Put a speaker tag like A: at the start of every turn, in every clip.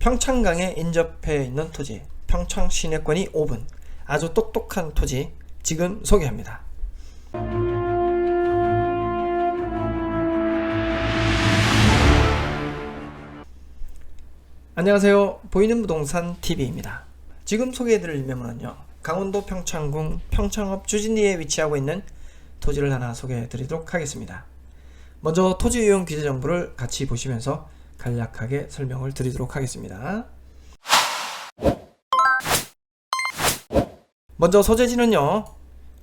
A: 평창강에 인접해 있는 토지, 평창 시내권이 5분. 아주 똑똑한 토지, 지금 소개합니다. 안녕하세요. 보이는 부동산 TV입니다. 지금 소개해드릴 매물은요. 강원도 평창군 평창읍 주진리에 위치하고 있는 토지를 하나 소개해드리도록 하겠습니다. 먼저 토지 이용 규제 정보를 같이 보시면서 간략하게 설명을 드리도록 하겠습니다. 먼저 소재지는요.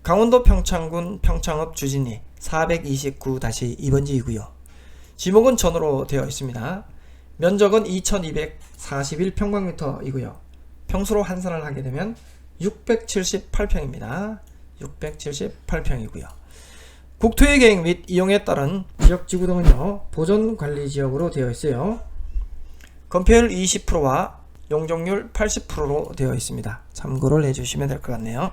A: 강원도 평창군 평창읍 주진리 429-2번지이고요. 지목은 전으로 되어 있습니다. 면적은 2241평방미터이고요. 평수로 환산을 하게 되면 678평입니다. 678평이고요. 국토의 계획 및 이용에 따른 지역 지구 등은요. 보존 관리 지역으로 되어 있어요. 건폐율 20%와 용적률 80%로 되어 있습니다. 참고를 해 주시면 될 것 같네요.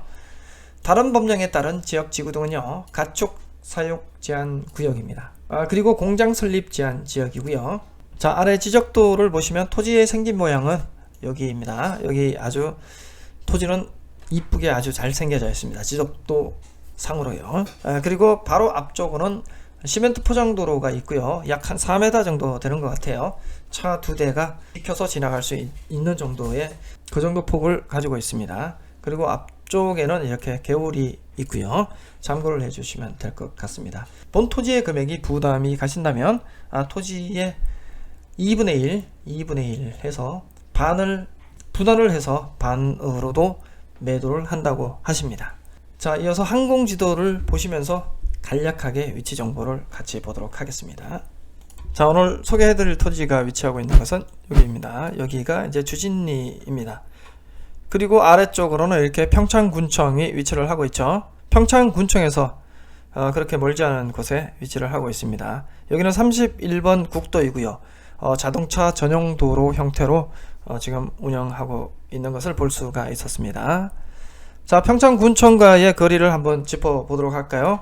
A: 다른 법령에 따른 지역 지구 등은요. 가축 사육 제한 구역입니다. 아, 그리고 공장 설립 제한 지역이고요. 자, 아래 지적도를 보시면 토지의 생긴 모양은 여기입니다. 여기 아주 토지는 이쁘게 아주 잘 생겨져 있습니다. 지적도 상으로요. 아, 그리고 바로 앞쪽으로는 시멘트 포장도로가 있고요. 약 한 4m 정도 되는 것 같아요. 차 두 대가 비켜서 지나갈 수 있- 있는 정도의 그 정도 폭을 가지고 있습니다. 그리고 앞쪽에는 이렇게 개울이 있고요. 참고를 해주시면 될 것 같습니다. 본 토지의 금액이 부담이 가신다면 아, 토지의 2분의 1, 2분의 1 해서 반을 분할을 해서 반으로도 매도를 한다고 하십니다. 자, 이어서 항공 지도를 보시면서 간략하게 위치 정보를 같이 보도록 하겠습니다. 자, 오늘 소개해드릴 토지가 위치하고 있는 것은 여기입니다. 여기가 이제 주진리입니다. 그리고 아래쪽으로는 이렇게 평창군청이 위치를 하고 있죠. 평창군청에서 어, 그렇게 멀지 않은 곳에 위치를 하고 있습니다. 여기는 31번 국도이고요. 어, 자동차 전용 도로 형태로 어, 지금 운영하고 있는 것을 볼 수가 있었습니다. 자, 평창군청과의 거리를 한번 짚어보도록 할까요?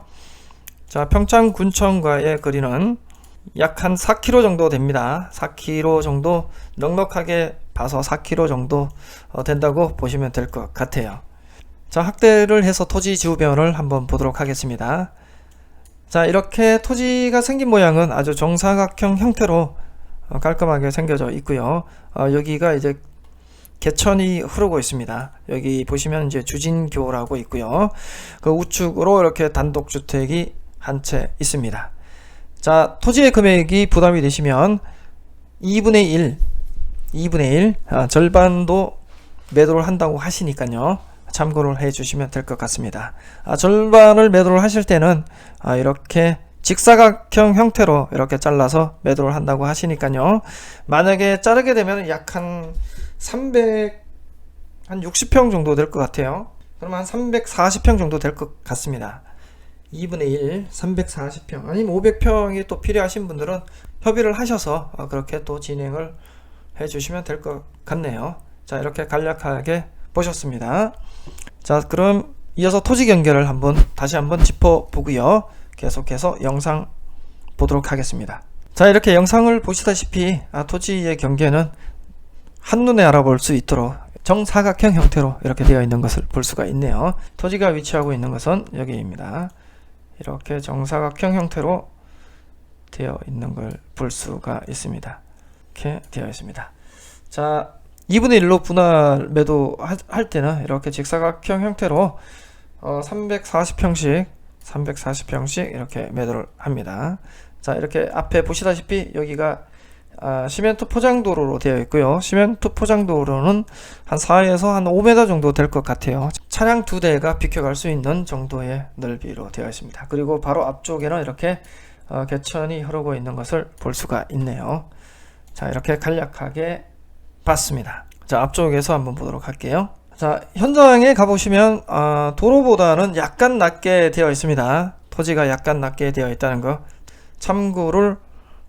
A: 자, 평창군청과의 거리는 약 한 4km 정도 됩니다. 4km 정도 넉넉하게 봐서 4km 정도 어, 된다고 보시면 될 것 같아요. 자, 확대를 해서 토지 주변을 한번 보도록 하겠습니다. 자, 이렇게 토지가 생긴 모양은 아주 정사각형 형태로 어, 깔끔하게 생겨져 있고요. 어, 여기가 이제 개천이 흐르고 있습니다. 여기 보시면 이제 주진교라고 있고요. 그 우측으로 이렇게 단독주택이 한 채 있습니다. 자, 토지의 금액이 부담이 되시면 2분의 1, 2분의 1, 아, 절반도 매도를 한다고 하시니까요. 참고를 해 주시면 될 것 같습니다. 아, 절반을 매도를 하실 때는 아, 이렇게 직사각형 형태로 이렇게 잘라서 매도를 한다고 하시니까요. 만약에 자르게 되면 약한 300, 한 60평 정도 될 것 같아요. 그러면 한 340평 정도 될 것 같습니다. 2분의 1, 340평, 아니면 500평이 또 필요하신 분들은 협의를 하셔서 어, 그렇게 또 진행을 해 주시면 될 것 같네요. 자, 이렇게 간략하게 보셨습니다. 자, 그럼 이어서 토지 경계를 한번 다시 한번 짚어 보고요. 계속해서 영상 보도록 하겠습니다. 자, 이렇게 영상을 보시다시피 아, 토지의 경계는 한눈에 알아볼 수 있도록 정사각형 형태로 이렇게 되어 있는 것을 볼 수가 있네요. 토지가 위치하고 있는 것은 여기입니다. 이렇게 정사각형 형태로 되어 있는 걸 볼 수가 있습니다. 이렇게 되어 있습니다. 자, 2분의 1로 분할 매도 하- 할 때는 이렇게 직사각형 형태로 어, 340평씩 340평씩 이렇게 매도를 합니다. 자, 이렇게 앞에 보시다시피 여기가 아, 시멘트 포장도로로 되어 있고요. 시멘트 포장도로는 한 4에서 한 5m 정도 될 것 같아요. 차량 두 대가 비켜갈 수 있는 정도의 넓이로 되어 있습니다. 그리고 바로 앞쪽에는 이렇게 어, 개천이 흐르고 있는 것을 볼 수가 있네요. 자, 이렇게 간략하게 봤습니다. 자, 앞쪽에서 한번 보도록 할게요. 자, 현장에 가보시면 아, 도로보다는 약간 낮게 되어 있습니다. 토지가 약간 낮게 되어 있다는 거 참고를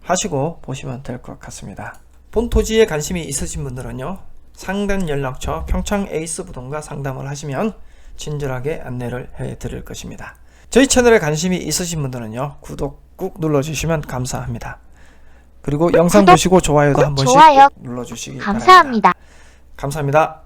A: 하시고 보시면 될 것 같습니다. 본 토지에 관심이 있으신 분들은요. 상단 연락처 평창 에이스 부동과 상담을 하시면 친절하게 안내를 해 드릴 것입니다. 저희 채널에 관심이 있으신 분들은요. 구독 꾹 눌러 주시면 감사합니다. 그리고 영상
B: 구독,
A: 보시고 좋아요도 한 번씩
B: 좋아요.
A: 눌러 주시기 바랍니다.
B: 감사합니다.
A: 감사합니다.